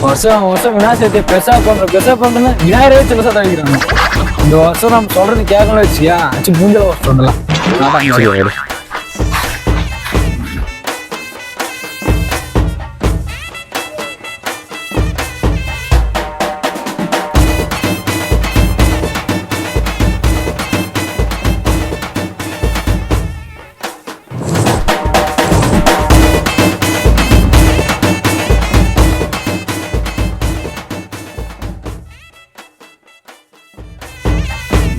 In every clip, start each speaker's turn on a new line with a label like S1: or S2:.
S1: வருஷம் வருஷம் விநாயகர் சதுர்த்தி பெருசாக பண்றோம் பெருசாக பண்றோம்னு விநாயகரே சின்னசா தவிக்கிறாங்க இந்த வருஷம் நம்ம சொல்கிறது கேட்கணும் வச்சுக்கியா அச்சு மூஞ்சல வருஷம் சொல்லலாம்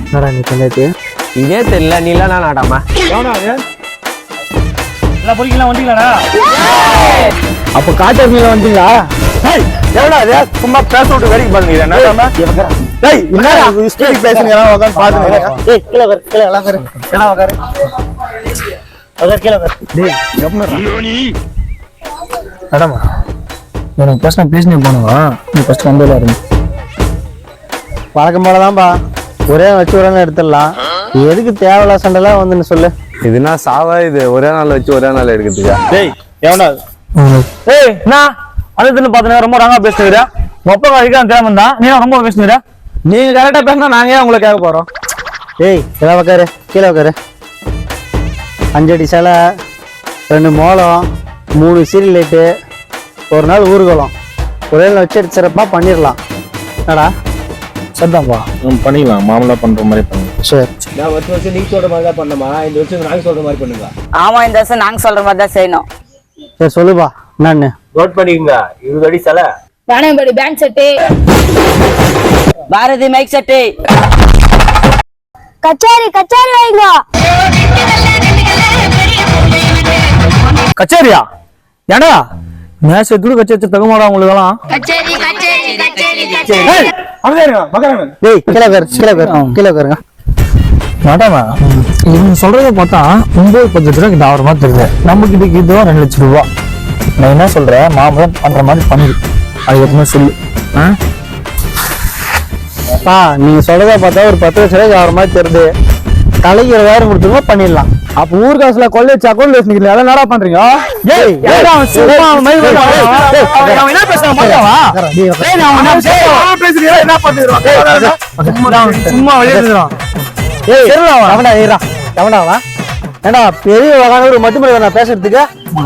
S2: என்னடா நீ பண்ணிட்டு
S3: இதே தெரியல நீலாம் நான் நாடாமா
S1: எல்லாம் பொறிக்கலாம் வந்தீங்களாடா
S2: அப்ப காட்டு மீல வந்தீங்களா
S3: எவ்வளோ அது? சும்மா பேச விட்டு வேடிக்கை பாருங்க நாடாமா
S2: டேய் என்ன ஸ்பீக் பேசுங்க உட்காந்து பாத்துங்க
S4: ஏய் கீழே உட்காரு கீழே எல்லாம் உட்காரு எல்லாம் உட்காரு உட்காரு கீழே உட்காரு
S2: மேடமா? எனக்கு பேசினே போனுங்க நீ ஃபர்ஸ்ட் வந்ததுல இருந்து. வழக்கம் போலதான்பா. ஒரே வச்சு ஒரே நாள் எடுத்துடலாம். எதுக்கு தேவையில்லா சண்டைலாம் வந்துன்னு சொல்லு.
S3: இதுனா சாவா இது ஒரே நாள் வச்சு ஒரே நாள் எடுக்கிறதுக்கா?
S2: டேய் எவனா
S1: ஏய் நான் அதுன்னு பாத்தீங்கன்னா ரொம்ப ராங்கா பேசுகிறா மொப்ப வரைக்கும் தேவை தான். நீ ரொம்ப பேசுகிற நீங்க கரெக்டா பேசினா நாங்க ஏன் உங்களை கேட்க போறோம்?
S2: டேய் எல்லாம் உட்காரு கீழே உட்காரு அஞ்சடி சிலை ரெண்டு மோளம் மூணு சீரியல் லைட்டு ஒரு நாள் ஊர்வலம் ஒரே நாள் வச்சு சிறப்பாக பண்ணிடலாம். என்னடா? சரிதான்ப்பா.
S5: பண்ணிக்கலாம். மாமலா பண்ற மாதிரி பண்ணுங்க
S2: சரி.
S3: நான் வருஷம் வருஷம் நீங்க சொல்ற மாதிரி தான் பண்ணமா? இந்த வருஷம் நாங்க சொல்ற மாதிரி பண்ணுங்க.
S6: ஆமா இந்த வருஷம் நாங்க சொல்ற மாதிரி தான் செய்யணும்.
S2: சரி சொல்லுப்பா. என்னன்னு?
S3: நோட் பண்ணிக்கங்க. இருபது அடி சிலை.
S6: வானம்படி band set. Bharathi mike set.
S7: கச்சேரி கச்சேரி வைங்க.
S1: கச்சேரியா? ஏடா மேட்ச் எடுத்து கச்சேரி வச்சு தகுமாடா உங்களுக்கு எல்லாம்
S2: டேய் கீழே உட்காரு கீழே உட்காரு கீழே உட்காருங்க
S1: மேடமா இவங்க சொல்றத பார்த்தா ஒன்பது பத்து லட்ச ரூபாய் கிட்ட மாதிரி தெரியுது. நம்ம கிட்ட இதுவும் ரெண்டு லட்சம் ரூபா. நான் என்ன சொல்றேன்? மாமரம் பண்ற மாதிரி பண்ணிடு அது எப்பவுமே சொல்லு. ஆ?
S2: ஆ நீங்க சொல்றத பார்த்தா ஒரு பத்து லட்ச ரூபாய்க்கு ஆகிற மாதிரி தெரியுது. தலைக்கு இருபதாயிரம் கொடுத்துருமா பண்ணிடலாம்.
S1: அப்ப ஊர் காசுல கொள்ளை வச்சு அக்கௌண்ட் வச்சுக்கல அதான் என்னடா பண்றீங்க?
S2: ஏண்டா பெரிய வகானவர் மட்டுமே நான் பேசுறதுக்கு?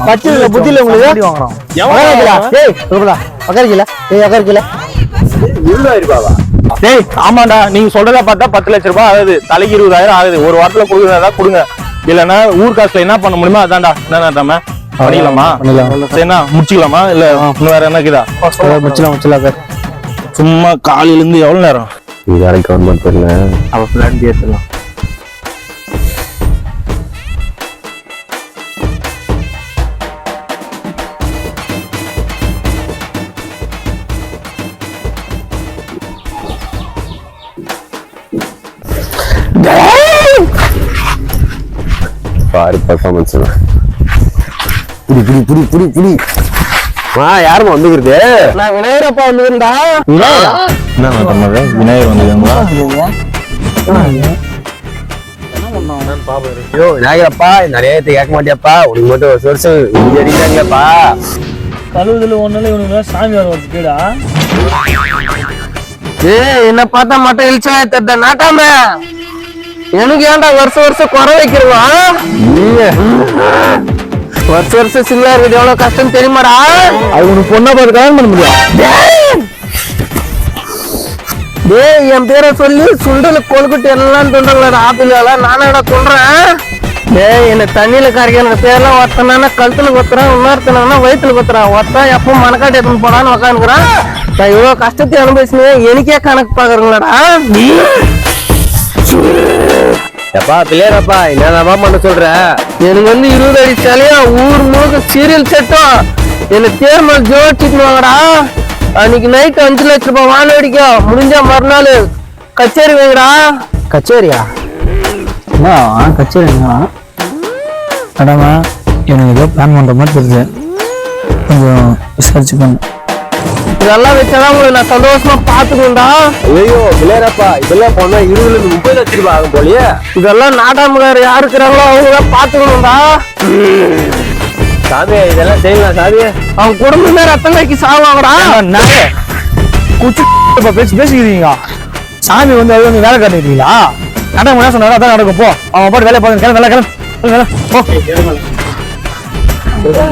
S2: பச்சை புத்தி இல்ல உங்களுக்கு. உக்காருக்கீங்களா? ஏய் உக்காரிக்கல ஏய் உக்காரிக்கல
S5: டேய் ஆமாண்டா நீங்க சொல்றத பார்த்தா பத்து லட்ச ரூபாய் ஆகுது. தலைக்கு இருபதாயிரம் ஆகுது. ஒரு வாரத்துல கொடுக்குறதா கொடுங்க. இல்லைன்னா ஊர் காசுல என்ன பண்ண முடியுமோ அதான்டா. என்ன நம்ம பண்ணிக்கலாமா சரிண்ணா முடிச்சுக்கலாமா? இல்ல இன்னும் வேற என்ன இருக்குதா?
S2: முச்சலாம் சார்.
S5: சும்மா காலையில இருந்து எவ்வளவு நேரம்?
S3: இது யாரும் கவர்மெண்ட் பண்ணல.
S5: அவ பிளான் பேசலாம்
S3: பாரு பர்ஃபார்மன்ஸ் புடி புடி புடி புடி புடி. ஆ யாருமா வந்துக்கிறது?
S2: நான் விநாயகரப்பா வந்துருந்தா
S5: என்ன பண்ணது விநாயகர் வந்ததுங்களா
S3: ஐயோ விநாயகரப்பா நிறைய கேட்க மாட்டியாப்பா? உனக்கு மட்டும் வருஷம் வருஷம் இங்க அடிக்கிறாங்களப்பா
S1: கழுவுதுல ஒண்ணுல இவனுங்க சாமி வர ஒரு கீழா
S2: ஏய் என்ன பார்த்தா மட்டும் இழிச்சா தட்ட நாட்டாம? எனக்கு ஏன்டா வருஷம் வருஷம் குறை வைக்கிறவா? வருஷம் வருஷம் சில்லா இருக்குது எவ்வளவு கஷ்டம் தெரியுமாடா?
S1: அது உனக்கு பொண்ணா பார்த்து கல்யாணம் பண்ண முடியும்
S2: டேய்! என் பேரை சொல்லி சுண்டல கொழுக்கட்டு எல்லாம் தொண்டங்களா ஆப்பிள் எல்லாம் நானடா சொல்றேன் டேய் என்ன தண்ணியில கரைக்க எனக்கு பேர்லாம் ஒருத்தனானா கழுத்துல கொத்துறான் இன்னொருத்தனா வயிற்றுல கொத்துறான். ஒருத்தன் எப்போ மனக்காட்டு எடுத்துன்னு போனான்னு உக்காந்துக்கிறான். நான் இவ்வளவு கஷ்டத்தை அனுபவிச்சுனே எனக்கே கணக்கு பாக்குறீங்களாடா
S3: எப்பா பிள்ளையரப்பா என்னப்பா பண்ண சொல்ற?
S2: எனக்கு வந்து இருபது அடி சிலையா ஊர் முழுக்க சீரியல் செட்டும் என்ன தேர்மல் ஜோடிச்சுட்டு வாங்கடா அன்னைக்கு நைட் அஞ்சு லட்ச ரூபாய் வாழ அடிக்கும் முடிஞ்சா மறுநாள் கச்சேரி வைங்கடா. கச்சேரியா?
S1: என்ன கச்சேரி மேடமா எனக்கு ஏதோ பிளான் பண்ற மாதிரி தெரியுது. கொஞ்சம் விசாரிச்சுக்கோங்க
S2: இதெல்லாம் வச்சாதான் உங்களுக்கு நான் சந்தோஷமா பாத்துக்கணும்டா
S3: ஐயோ பிள்ளையரப்பா இதெல்லாம் போனா இருபதுல இருந்து முப்பது லட்சம் ரூபாய் ஆகும் போலயே.
S2: இதெல்லாம் நாட்டாமுகார் யாரு இருக்கிறாங்களோ அவங்க தான் பாத்துக்கணும்டா
S3: சாமி இதெல்லாம் செய்யலாம் சாமி
S2: அவன் குடும்பமே ரத்தம் கக்கி சாவாங்கடா
S1: நாயே குச்சி பேசி பேசிக்கிறீங்க. சாமி வந்து அது வந்து வேலை காட்டிக்கிறீங்களா? நடக்க முடியாது சொன்னாரு அதான் நடக்கும். போ. அவன் பாட்டு வேலையை பார்த்து கிளம்பு நல்லா கிளம்பு கிளம்பு. போ.